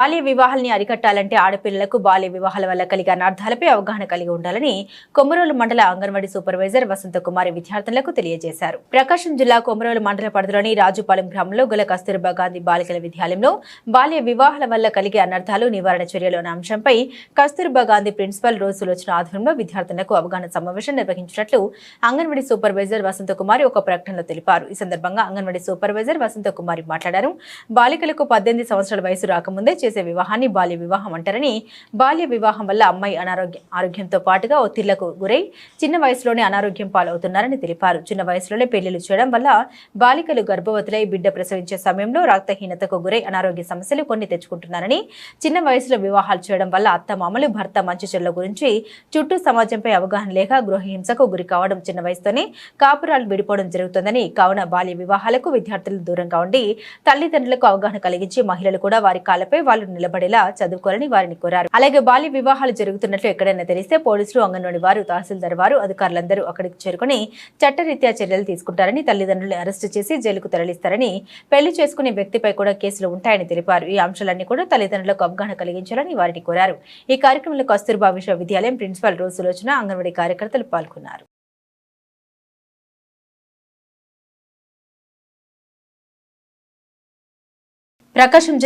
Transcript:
బాల్య వివాహాలని అరికట్టాలంటే ఆడపిల్లలకు బాల్య వివాహాల వల్ల కలిగే అనర్థాలపై అవగాహన కలిగి ఉండాలని కొమరోలు మండల అంగన్వాడీ సూపర్వైజర్ వసంతకుమారి విద్యార్థులకు తెలియజేశారు. ప్రకాశం జిల్లా కొమరోలు మండల పరిధిలోని రాజుపాలెం గ్రామంలో గల కస్తూర్బా గాంధీ బాలికల విద్యాలయంలో బాల్య వివాహాల వల్ల కలిగే అనర్థాలు నివారణ చర్యలు అనే అంశంపై కస్తూర్బా గాంధీ ప్రిన్సిపల్ రోజు సులోచన ఆధ్వర్యంలో విద్యార్థులకు అవగాహన సమావేశం నిర్వహించినట్లు అంగన్వాడీ సూపర్వైజర్ వసంతకుమారి ఒక ప్రకటనలో తెలిపారు. ఈ సందర్భంగా అంగన్వాడీ సూపర్వైజర్ వసంత కుమారి మాట్లాడారు. బాలికలకు పద్దెనిమిది సంవత్సరాల వయసు రాకముందే చేసే వివాహాన్ని బాల్య వివాహం అంటారని. బాల్య వివాహం వల్ల అమ్మాయి అనారోగ్య ఆరోగ్యంతో పాటుగా ఒత్తిళ్ళకు గురై చిన్న వయసులోనే అనారోగ్యం పాలవుతున్నారని తెలిపారు. చిన్న వయసులోనే పెళ్ళిలు చేయడం వల్ల బాలికలు గర్భవతులై బిడ్డ ప్రసవించే సమయంలో రక్తహీనతకు గురై అనారోగ్య సమస్యలు కొన్ని తెచ్చుకుంటున్నారని. చిన్న వయసులో వివాహాలు చేయడం వల్ల అత్తమామలు భర్త మంచి చెడుల గురించి చుట్టూ సమాజంపై అవగాహన లేక గృహహింసకు గురి కావడం చిన్న వయసుతోనే కాపురాలు విడిపోవడం జరుగుతుందని కావున బాల్య వివాహాలకు విద్యార్థులు దూరంగా ఉండి తల్లిదండ్రులకు అవగాహన కలిగించి మహిళలు కూడా వారి కాళ్ళపై వాళ్ళు నిలబడేలా చదువుకోవాలని వారిని కోరారు. అలాగే బాల్య వివాహాలు జరుగుతున్నట్లు ఎక్కడైనా తెలిస్తే పోలీసులు అంగన్వాడీ వారు తహసీల్దార్ వారు అధికారులందరూ అక్కడికి చేరుకుని చట్టరీత్యా చర్యలు తీసుకుంటారని తల్లిదండ్రులను అరెస్టు చేసి జైలుకు తరలిస్తారని పెళ్ళి చేసుకునే వ్యక్తిపై కూడా కేసులు ఉంటాయని తెలిపారు. ఈ అంశాలన్నీ కూడా తల్లిదండ్రులకు అవగాహన కలిగించాలని వారిని కోరారు. ఈ కార్యక్రమంలో కస్తూర్బా విశ్వవిద్యాలయం ప్రిన్సిపల్ రోజు సులోచన అంగన్వాడీ కార్యకర్తలు పాల్గొన్నారు. ప్రకాశం